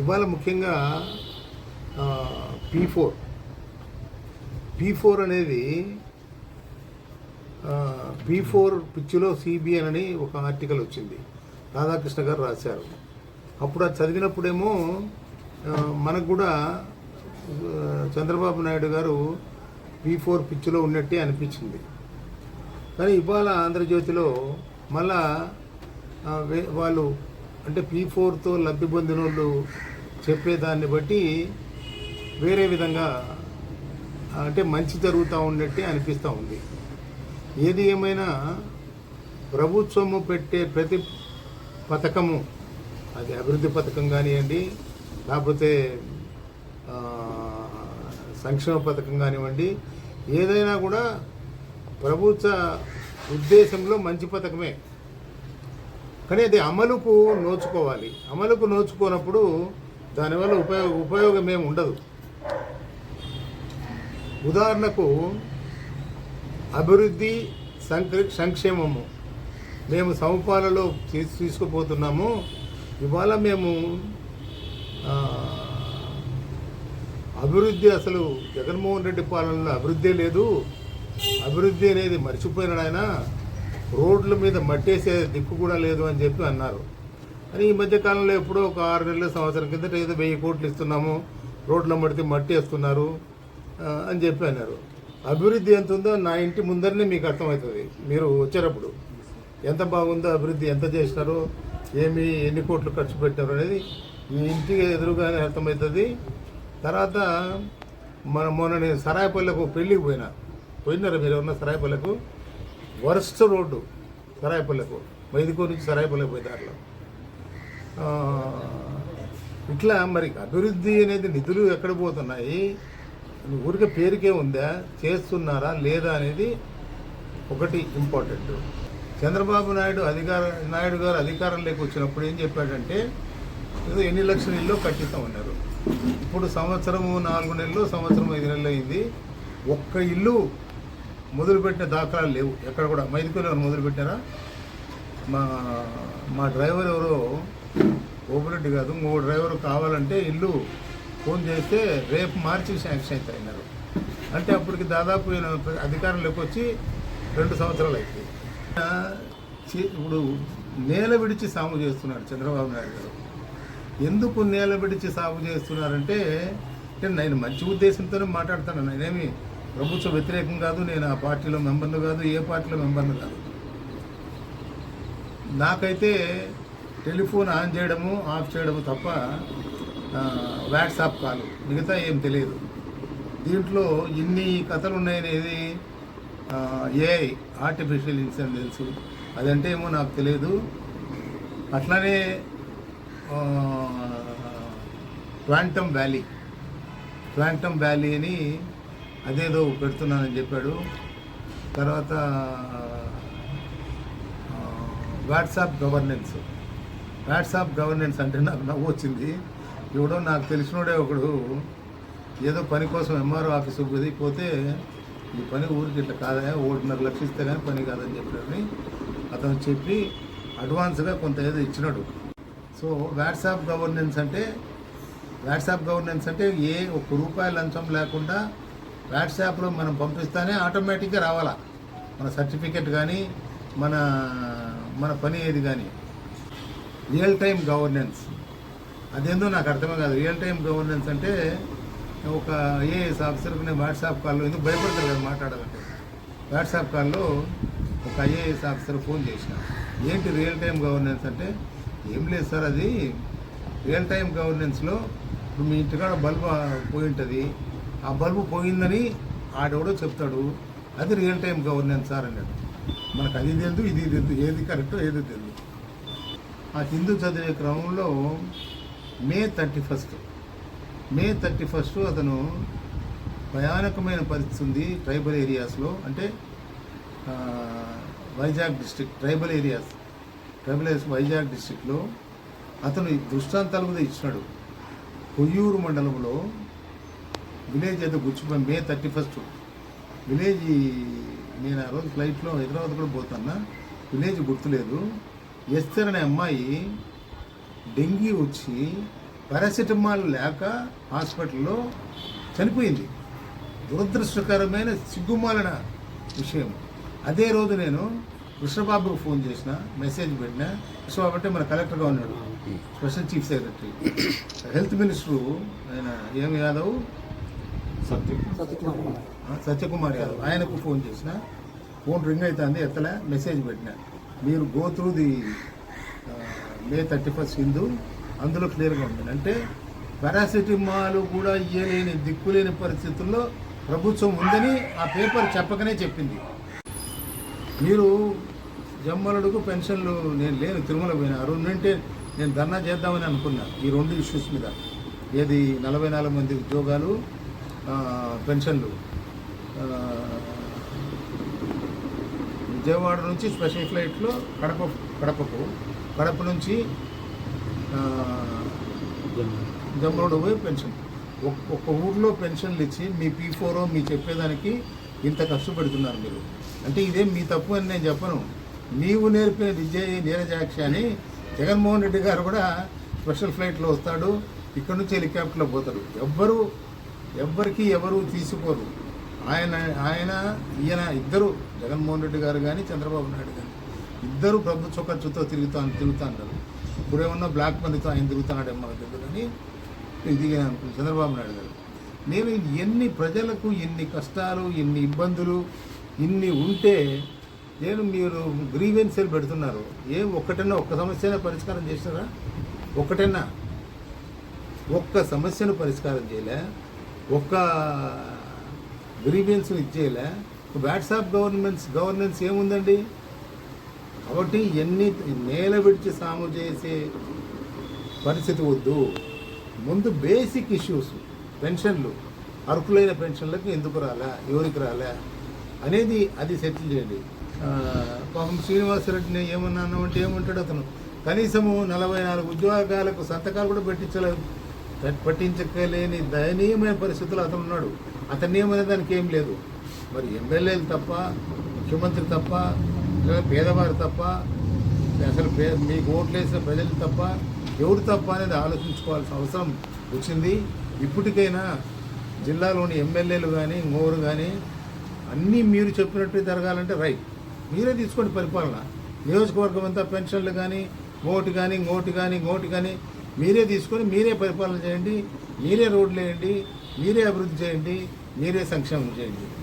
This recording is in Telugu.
ఇవాళ ముఖ్యంగా పీ ఫోర్ పీ ఫోర్ అనేది పీ ఫోర్ పిచ్చిలో సిబిఎన్ అని ఒక ఆర్టికల్ వచ్చింది. రాధాకృష్ణ గారు రాశారు. అప్పుడు అది చదివినప్పుడేమో మనకు కూడా చంద్రబాబు నాయుడు గారు పీ ఫోర్ పిచ్చిలో ఉన్నట్టే అనిపించింది. కానీ ఇవాళ ఆంధ్రజ్యోతిలో మళ్ళా వాళ్ళు అంటే పీ ఫోర్తో లబ్ధి పొందిన వాళ్ళు చెప్పేదాన్ని బట్టి వేరే విధంగా అంటే మంచి జరుగుతూ ఉన్నట్టే అనిపిస్తూ ఉంది. ఏది ఏమైనా ప్రభుత్వము పెట్టే ప్రతి పథకము అది అభివృద్ధి పథకం కానివ్వండి లేకపోతే సంక్షేమ పథకం కానివ్వండి ఏదైనా కూడా ప్రభుత్వ ఉద్దేశంలో మంచి పథకమే. కానీ అది అమలుకు నోచుకోవాలి. అమలుకు నోచుకోనప్పుడు దానివల్ల ఉపయోగ ఉపయోగం ఏమి ఉండదు. ఉదాహరణకు అభివృద్ధి సంక సంక్షేమము. మేము సమపాలలో తీసుకుపోతున్నాము. ఇవాళ మేము అభివృద్ధి అసలు జగన్మోహన్ రెడ్డి పాలనలో అభివృద్ధి లేదు. అభివృద్ధి అనేది మర్చిపోయినాడు ఆయన. రోడ్ల మీద మట్టేసే దిక్కు కూడా లేదు అని చెప్పి అన్నారు. అని ఈ మధ్య కాలంలో ఎప్పుడో ఒక ఆరు నెలల సంవత్సరం కిందట ఏదో వెయ్యి కోట్లు ఇస్తున్నాము రోడ్ల మడితే మట్టి వేస్తున్నారు అని చెప్పి అన్నారు. అభివృద్ధి ఎంత ఉందో నా ఇంటి ముందరనే మీకు అర్థమవుతుంది. మీరు వచ్చేటప్పుడు ఎంత బాగుందో అభివృద్ధి ఎంత చేసినారో ఏమి ఎన్ని కోట్లు ఖర్చు పెట్టారు అనేది ఈ ఇంటికి ఎదురుగానే అర్థమవుతుంది. తర్వాత మన మొన్న నేను సరాయపల్లెకు పెళ్ళికి పోయినా. పోయినారా మీరు ఎవరన్నా సరాయపల్లెకు? వరస్ట్ రోడ్డు సరాయపల్లెకు మైదుకూరు నుంచి సరాయపల్లె పోయే దారిలో ఇట్లా మరి అభివృద్ధి అనేది నిధులు ఎక్కడ పోతున్నాయి? ఊరికే పేరుకే ఉందా? చేస్తున్నారా లేదా అనేది ఒకటి ఇంపార్టెంట్ చంద్రబాబు నాయుడు అధికార నాయుడు గారు అధికారంలోకి వచ్చినప్పుడు ఏం చెప్పాడంటే ఏదో ఎన్ని లక్షల ఇల్లు కట్టిస్తామన్నారు ఇప్పుడు సంవత్సరము నాలుగు నెలలు సంవత్సరం ఐదు నెలలు అయింది. ఒక్క ఇల్లు మొదలుపెట్టిన దాఖలాలు లేవు. ఎక్కడ కూడా. మైదుకూరు ఎవరు మొదలుపెట్టారా? మా మా డ్రైవర్ ఎవరో ఓపెరెడ్డి కాదు ఇంకో డ్రైవర్ కావాలంటే ఇల్లు ఫోన్ చేస్తే రేపు మార్చి శాంక్షన్ అయితే అయినారు అంటే అప్పటికి దాదాపు ఈయన అధికారంలోకి వచ్చి రెండు సంవత్సరాలు అయితే ఇప్పుడు నేల విడిచి సాగు చేస్తున్నాడు చంద్రబాబు నాయుడు గారు. ఎందుకు నేల విడిచి సాగు చేస్తున్నారంటే అంటే నేను మంచి ఉద్దేశంతోనే మాట్లాడతాను నేనేమి ప్రభుత్వ వ్యతిరేకం కాదు నేను ఆ పార్టీలో మెంబర్ను కాదు ఏ పార్టీలో మెంబర్ను కాదు. నాకైతే టెలిఫోన్ ఆన్ చేయడము ఆఫ్ చేయడము తప్ప వాట్సాప్ కాల్ మిగతా ఏం తెలియదు. దీంట్లో ఇన్ని కథలు ఉన్నాయనేది ఏఐ ఆర్టిఫిషియల్ ఇంటెలిజెన్స్ అదంటే ఏమో నాకు తెలియదు. అట్లానే క్వాంటమ్ వ్యాలీ. క్వాంటమ్ వ్యాలీ అని అదేదో పెడుతున్నానని చెప్పాడు. తర్వాత వాట్సాప్ గవర్నెన్స్. వాట్సాప్ గవర్నెన్స్ అంటే నాకు నవ్వు వచ్చింది. ఎవడో నాకు తెలిసినోడే ఒకడు ఏదో పని కోసం ఎంఆర్ఓ ఆఫీసుకు పోయి పోతే ఈ పని ఊరికి ఇట్లా కాదా? ఒకటిన్నర లక్షలు ఇస్తే కానీ పని కాదని చెప్పాడని అతను చెప్పి అడ్వాన్స్గా కొంత ఏదో ఇచ్చినాడు. సో వాట్సాప్ గవర్నెన్స్ అంటే వాట్సాప్ గవర్నెన్స్ అంటే ఏ ఒక్క రూపాయి లంచం లేకుండా వాట్సాప్లో మనం పంపిస్తానే ఆటోమేటిక్గా రావాలా? మన సర్టిఫికెట్ కానీ మన మన పని ఏది కానీ రియల్ టైం గవర్నెన్స్ అదేందో నాకు అర్థమే కాదు. రియల్ టైం గవర్నెన్స్ అంటే ఒక ఐఏఎస్ ఆఫీసర్కి నేను వాట్సాప్ కాల్లో ఎందుకు భయపడతారు కదా మాట్లాడాలంటే? వాట్సాప్ కాల్లో ఒక ఐఏఎస్ ఆఫీసర్ ఫోన్ చేసిన. ఏంటి రియల్ టైం గవర్నెన్స్ అంటే? ఏం లేదు సార్ అది. రియల్ టైం గవర్నెన్స్లో ఇప్పుడు మీ ఇంటికాడ బల్బు పోయి ఉంటుంది. ఆ బల్బు పోయిందని ఆడెవడో చెప్తాడు. అది రియల్ టైం గవర్నెన్స్ సార్ అన్నాడు. మనకు అది తెలియదు ఇది తెలియదు ఏది కరెక్టో ఏది తెలియదు ఆ హిందూ చదివే క్రమంలో May thirty first May thirty first అతను భయానకమైన పరిస్థితి ఉంది ట్రైబల్ ఏరియాస్లో అంటే Vizag district tribal areas tribal areas Vizag డిస్ట్రిక్ట్లో అతను ఈ దృష్టాంతాలు కూడా ఇచ్చినాడు కొయ్యూరు మండలంలో విలేజ్ ఏదో గుచ్చిపోయి మే థర్టీ ఫస్ట్. విలేజ్ నేను ఆ రోజు ఫ్లైట్లో హైదరాబాద్ కూడా పోతున్నా. విలేజ్ గుర్తులేదు. ఎస్తర్ అనే అమ్మాయి డెంగీ వచ్చి పారాసిటమాల్ లేక హాస్పిటల్లో చనిపోయింది. దురదృష్టకరమైన సిగ్గుమాలిన విషయం. అదే రోజు నేను కృష్ణబాబుకు ఫోన్ చేసిన మెసేజ్ పెట్టిన. కృష్ణబాబు అంటే మన కలెక్టర్గా ఉన్నాడు. Special chief secretary. Health minister ఆయన ఏం యాదవ్ సత్యకుమార్. యాదవ్ ఆయనకు ఫోన్ చేసిన. ఫోన్ రింగ్ అవుతుంది ఎత్తలే మెసేజ్ పెట్టిన. మీరు go through the May thirty first Hindu. అందులో క్లియర్గా ఉంది. అంటే పారాసిటమాల్ కూడా ఇయ్యలేని దిక్కులేని పరిస్థితుల్లో ప్రభుత్వం ఉందని ఆ పేపర్ చెప్పకనే చెప్పింది. మీరు జమ్మలుడుకు పెన్షన్లు నేను లేను తిరుమల పోయినా ఆ రెండింటే నేను ధర్నా చేద్దామని అనుకున్నా. ఈ రెండు ఇష్యూస్ మీద. ఏది నలభై నాలుగు మంది ఉద్యోగాలు పెన్షన్లు. విజయవాడ నుంచి స్పెషల్ ఫ్లైట్లో కడప కడపకు. కడప నుంచి జమ్మూడు పోయి పెన్షన్. ఒక్కొక్క ఒక్క ఊర్లో పెన్షన్లు ఇచ్చి మీ పీ ఫోర్ మీ చెప్పేదానికి ఇంత కష్టపడుతున్నారు మీరు. అంటే ఇదేం మీ తప్పు అని నేను చెప్పను. నీవు నేర్పిన విద్య నీరజాక్ష అని జగన్మోహన్ రెడ్డి గారు కూడా స్పెషల్ ఫ్లైట్లో వస్తాడు ఇక్కడ నుంచి హెలికాప్టర్లో పోతాడు. ఎవ్వరూ ఎవ్వరికి ఎవరు తీసుకోరు. ఆయన ఆయన ఈయన ఇద్దరు జగన్మోహన్ రెడ్డి గారు కానీ చంద్రబాబు నాయుడు కానీ ఇద్దరు ప్రభుత్వ ఖర్చుతో తిరుగుతా తిరుగుతా అంటారు. ఇప్పుడేమన్నా బ్లాక్ మనీతో ఆయన తిరుగుతున్నాడేమో మనకు తెలియదు కానీ ఇది అనుకుంటున్నాను చంద్రబాబు నాయుడు గారు. నేను ఎన్ని ప్రజలకు ఎన్ని కష్టాలు ఎన్ని ఇబ్బందులు ఇన్ని ఉంటే నేను మీరు గ్రీవెన్సీలు పెడుతున్నారు? ఏం ఒక్కటన్నా ఒక్క సమస్యనే పరిష్కారం చేసినారా ఒక్కటన్నా. ఒక్క సమస్యను పరిష్కారం చేయలే. ఒక్క గ్రీవెన్స్ ఇచ్చేయలే. వాట్సాప్ గవర్నమెంట్స్ గవర్నెన్స్ ఏముందండి? కాబట్టి ఎన్ని నేల విడిచి సాము చేసే పరిస్థితి వద్దు. ముందు బేసిక్ ఇష్యూస్ పెన్షన్లు అర్హులైన పెన్షన్లకు ఎందుకు రాలా ఎవరికి రాలా అనేది అది సెటిల్ చేయండి. పాపం శ్రీనివాసరెడ్డిని ఏమన్నా అంటే ఏమంటాడు అతను? కనీసము నలభై నాలుగు ఉద్యోగాలకు సంతకాలు కూడా పెట్టించలేదు. దాన్ని పట్టించలేని దయనీయమైన పరిస్థితుల్లో అతను ఉన్నాడు. అతని ఏమనే దానికి ఏం లేదు. మరి ఎమ్మెల్యేలు తప్ప ముఖ్యమంత్రి తప్ప పేదవారు తప్ప అసలు మీకు ఓట్లేసిన ప్రజలు తప్ప ఎవరు తప్ప అనేది ఆలోచించుకోవాల్సిన అవసరం వచ్చింది. ఇప్పటికైనా జిల్లాలోని ఎమ్మెల్యేలు కానీ ఇంకోరు కానీ అన్నీ మీరు చెప్పినట్టు జరగాలంటే రైట్. మీరే తీసుకోండి పరిపాలన. నియోజకవర్గం అంతా పెన్షన్లు కానీ ఓటు కానీ ఇంకోటి కానీ ఇంకోటి కానీ మీరే తీసుకొని మీరే పరిపాలన చేయండి మీరే రోడ్లు వేయండి మీరే అభివృద్ధి చేయండి మీరే సంక్షేమం చేయండి.